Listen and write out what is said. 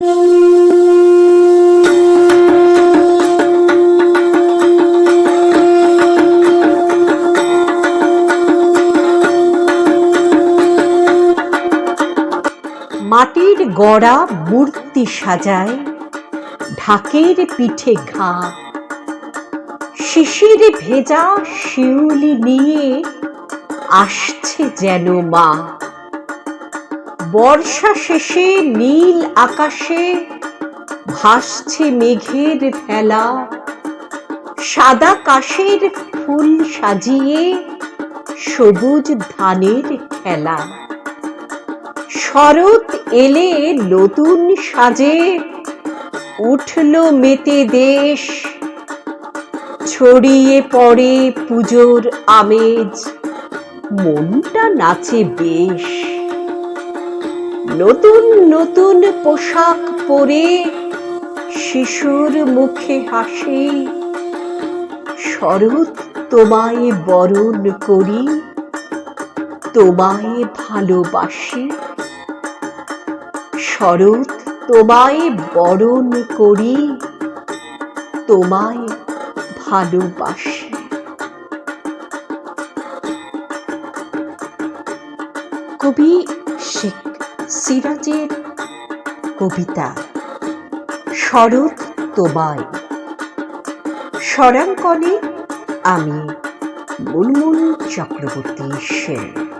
মাটির গড়া মূর্তি সাজায় ঢাকের পিঠে ঘা। শিশির ভেজা শিউলি নিয়ে আসছে যেন মা। বর্ষা শেষে নীল আকাশে ভাসছে মেঘের ভেলা। সাদা কাশের ফুল সাজিয়ে সবুজ ধানের খেলা। শরৎ এলে নতুন সাজে উঠল মেতে দেশ। ছড়িয়ে পড়ে পুজোর আমেজ। মনটা নাচে বেশ। নতুন নতুন পোশাক পরে শিশুর মুখে হাসি। শরৎ তোমায় বরণ করি, তোমায় ভালোবাসি। শরৎ তোমায় বরণ করি, তোমায় ভালোবাসি। কবি শেখ সিরাজের কবিতা। শরৎ তোমায়। স্বরাঙ্কনে আমি মুনমুন চক্রবর্তী সেন।